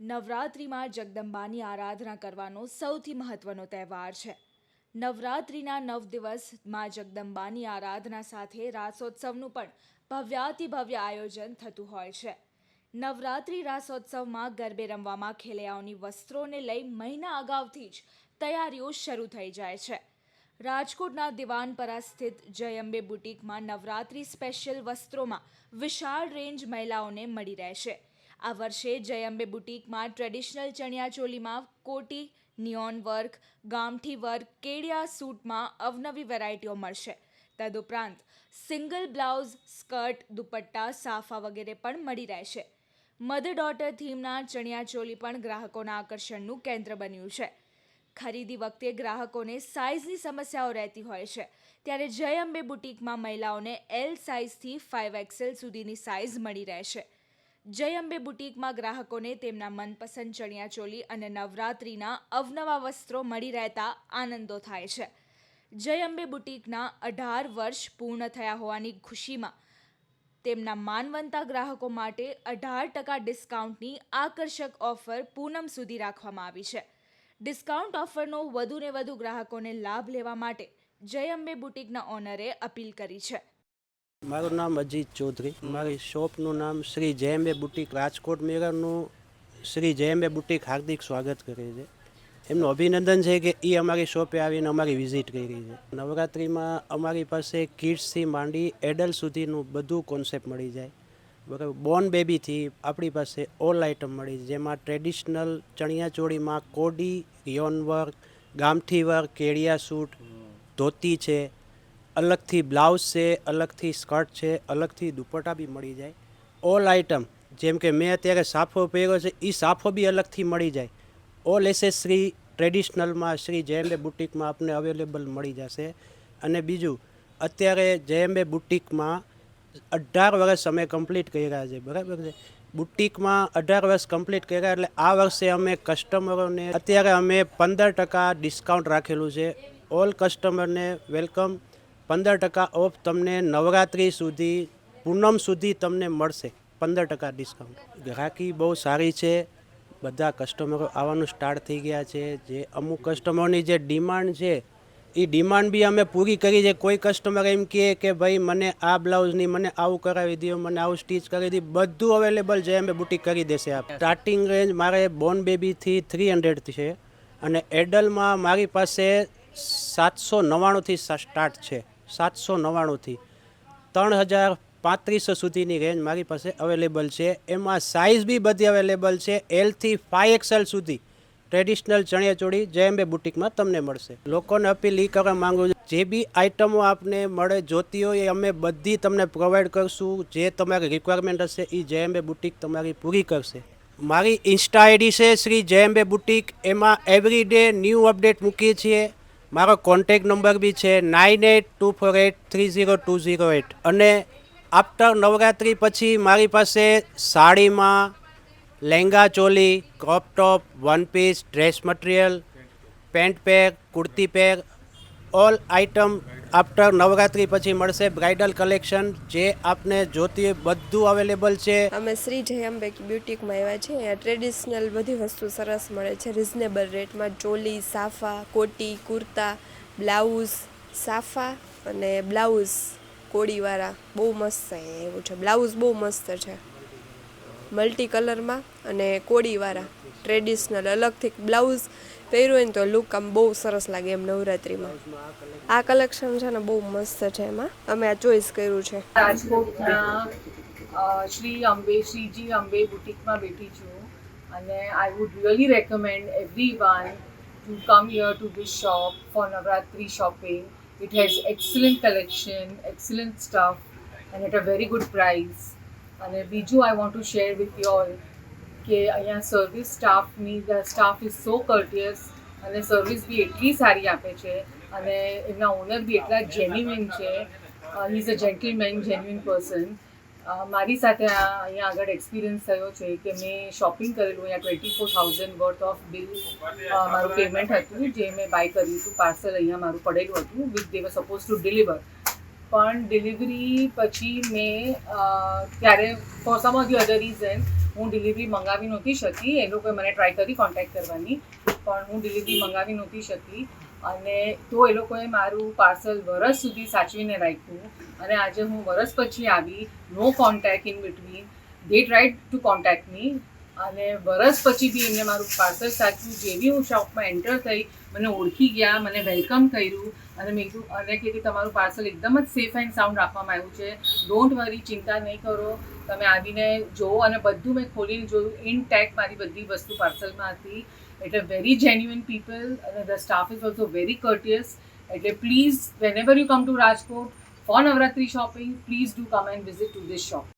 નવરાત્રિમાં જગદંબાની આરાધના કરવાનો સૌથી મહત્વનો તહેવાર છે. નવરાત્રિના નવ દિવસમાં જગદંબાની આરાધના સાથે રાસોત્સવનું પણ ભવ્યાતિભવ્ય આયોજન થતું હોય છે. નવરાત્રિ રાસોત્સવમાં ગરબે રમવામાં ખેલૈયાઓની વસ્ત્રોને લઈ મહિના અગાઉથી જ તૈયારીઓ શરૂ થઈ જાય છે. રાજકોટના દિવાનપરા સ્થિત જયંબે બુટીકમાં નવરાત્રિ સ્પેશિયલ વસ્ત્રોમાં વિશાળ રેન્જ મહિલાઓને મળી રહેશે. આ વર્ષે જય અંબે બુટીકમાં ટ્રેડિશનલ ચણિયાચોલીમાં કોટી, નિયોન વર્ક, ગામઠી વર્ક, કેડિયા સૂટમાં અવનવી વેરાયટીઓ મળશે. તદુપરાંત સિંગલ બ્લાઉઝ, સ્કર્ટ, દુપટ્ટા, સાફા વગેરે પણ મળી રહેશે. મધર ડોટર થીમના ચણિયાચોલી પણ ગ્રાહકોના આકર્ષણનું કેન્દ્ર બન્યું છે. ખરીદી વખતે ગ્રાહકોને સાઇઝની સમસ્યાઓ રહેતી હોય છે. ત્યારે જય અંબે બુટીકમાં મહિલાઓને એલ સાઇઝથી ફાઇવ એક્સેલ સુધીની સાઇઝ મળી રહેશે. જય અંબે બુટીકમાં ગ્રાહકોને તેમના મનપસંદ ચણિયાચોલી અને નવરાત્રિના અવનવા વસ્ત્રો મળી રહેતા આનંદો થાય છે. જય અંબે બુટીકના અઢાર વર્ષ પૂર્ણ થયા હોવાની ખુશીમાં તેમના માનવંતા ગ્રાહકો માટે અઢાર ટકા ડિસ્કાઉન્ટની આકર્ષક ઓફર પૂનમ સુધી રાખવામાં આવી છે. ડિસ્કાઉન્ટ ઓફરનો વધુને વધુ ગ્રાહકોને લાભ લેવા માટે જય અંબે બુટીકના ઓનરે અપીલ કરી છે. મારું નામ અજીત ચૌધરી. મારી શોપનું નામ શ્રી જયંબે બુટીક રાજકોટ મેળાનું શ્રી જયંબે બુટીક હાર્દિક સ્વાગત કરે છે. એમનું અભિનંદન છે કે એ અમારી શોપે આવીને અમારી વિઝિટ કરી છે. નવરાત્રિમાં અમારી પાસે કિડ્સથી માંડી એડલ્ટ સુધીનું બધું કોન્સેપ્ટ મળી જાય. બરાબર, બોર્ન બેબીથી આપણી પાસે ઓલ આઇટમ મળી જેમાં ટ્રેડિશનલ ચણિયાચોળીમાં કોડી રિયોન વર્ક ગામઠી વર્ક કેડિયા સૂટ, ધોતી છે. અલગથી બ્લાઉઝ છે, અલગથી સ્કર્ટ છે, અલગથી દુપટ્ટા બી મળી જાય. ઓલ આઇટમ જેમ કે મેં અત્યારે સાફો પહેર્યો છે એ સાફો બી અલગથી મળી જાય. ઓલ એસેસરી ટ્રેડિશનલમાં શ્રી જેએમબે બુટિકમાં આપને અવેલેબલ મળી જશે. અને બીજું, અત્યારે જેએમબે બુટિકમાં અઢાર વર્ષ અમે કમ્પ્લીટ કર્યા છે, બરાબર છે? બુટિકમાં અઢાર વર્ષ કમ્પ્લીટ કર્યા એટલે આ વર્ષે અમે કસ્ટમરોને અત્યારે અમે પંદર ટકા ડિસ્કાઉન્ટ રાખેલું છે. ઓલ કસ્ટમરને વેલકમ પંદર ટકા ઓફ તમને નવરાત્રિ સુધી, પૂનમ સુધી તમને મળશે. પંદર ટકા ડિસ્કાઉન્ટ ગ્રાહકી બહુ સારી છે. બધા કસ્ટમરો આવવાનું સ્ટાર્ટ થઈ ગયા છે. જે અમુક કસ્ટમરોની જે ડિમાન્ડ છે એ ડિમાન્ડ બી અમે પૂરી કરી છે. કોઈ કસ્ટમર એમ કહે કે ભાઈ, મને આ બ્લાઉઝની મને આવું કરાવી દો મને આવું સ્ટીચ કરી દી બધું અવેલેબલ છે અમે બુટીક કરી દેશે આપ. સ્ટાર્ટિંગ રેન્જ મારે બોર્ન બેબીથી થ્રી હંડ્રેડ છે. અને એડલમાં મારી પાસે સાતસો નવ્વાણુંથી સ્ટાર્ટ છે. સાતસો નવ્વાણુંથી ત્રણ હજાર પાંત્રીસો સુધીની રેન્જ મારી પાસે અવેલેબલ છે. એમાં સાઇઝ બી બધી અવેલેબલ છે. એલથી ફાઇવ એક્સએલ સુધી ટ્રેડિશનલ ચણિયાચોળી જેએમબે બુટિકમાં તમને મળશે. લોકોને અપીલ એ કરવા માગું છું, જે બી આઇટમો આપને મળે, જોતી હોય, એ અમે બધી તમને પ્રોવાઈડ કરશું. જે તમારી રિક્વાયરમેન્ટ હશે એ જેએમબે બુટિક તમારી પૂરી કરશે. મારી ઇન્સ્ટા આઈડી છે, શ્રી જેએમબે બુટિક. એમાં એવરી ડે ન્યૂ અપડેટ મૂકીએ છીએ. મારો કોન્ટેક નંબર બી છે nine eight two four eight three zero two zero eight અને આફ્ટર નવરાત્રિ પછી મારી પાસે સાડીમાં lehenga choli crop one piece dress material pant pair kurti pair all item after Navratri પછી મળશે. બ્રાઇડલ કલેક્શન જે આપને જોતી બધું અવેલેબલ છે. અમે શ્રી જયંબેક બ્યુટીકમાં આવ્યા છીએ. અહીંયા ટ્રેડિશનલ બધી વસ્તુ સરસ મળે છે. રિઝનેબલ રેટમાં ચોલી, સાફા, કોટી, કુર્તા, બ્લાઉઝ, સાફા અને બ્લાઉઝ કોડીવાળા. બહુ મસ્ત છે, એવું છે. બ્લાઉઝ બહુ મસ્ત છે. મલ્ટી કલરમાં અને કોડીવાળા ટ્રેડિશનલ અલગથી બ્લાઉઝ પહેર્યું હોય ને તો લુક આમ બહુ સરસ લાગે એમ નવરાત્રિમાં. આ કલેક્શન છે ને બહુ મસ્ત છે એમાં. અમે આ ચોઈસ કર્યું છે. રાજકોટના શ્રી અંબે, શ્રીજી અંબે બુટિકમાં બેઠી છું. અને I would really recommend everyone to come here to this shop for Navratri shopping it has excellent collection excellent stuff and at a very good price અને બીજું I want to share with you all કે અહીંયા service સ્ટાફની staff is so કર્ટિયસ અને service બી એટલી સારી આપે છે અને એમના ઓનર બી એટલા જેન્યુઇન છે. He is a gentleman genuine person મારી સાથે અહીંયા આગળ એક્સપિરિયન્સ થયો છે કે મેં શોપિંગ કરેલું અહીંયા twenty four thousand worth of bill મારું પેમેન્ટ હતું જે મેં બાય કર્યું હતું પાર્સલ અહીંયા મારું પડેલું હતું with they were suppose to deliver પણ ડિલિવરી પછી મેં ત્યારે for some of the reason હું ડિલિવરી મંગાવી નહોતી શકી. એ લોકોએ મને ટ્રાય કરી કોન્ટેક્ટ કરવાની, પણ હું ડિલિવરી મંગાવી નહોતી શકી. અને તો એ લોકોએ મારું પાર્સલ વરસ સુધી સાચવીને રાખ્યું. અને આજે હું વરસ પછી આવી no contact in between they tried to contact me અને વરસ પછી બી એમને મારું પાર્સલ સાચવ્યું જેવી હું શોપમાં એન્ટર થઈ, મને ઓળખી ગયા, મને વેલકમ કર્યું અને મેં કીધું, અને કે કે તમારું પાર્સલ એકદમ જ સેફ એન્ડ સાઉન્ડ રાખવામાં આવ્યું છે. ડોન્ટ વરી ચિંતા નહીં કરો. તમે આવીને જુઓ અને બધું મેં ખોલીને જોયું. ઇન ટેક મારી બધી વસ્તુ પાર્સલમાં હતી. એટલે વેરી જેન્યુઅન પીપલ અને the staff is also very courteous એટલે please whenever you come to Rajkot for Navratri shopping please do come and visit to this shop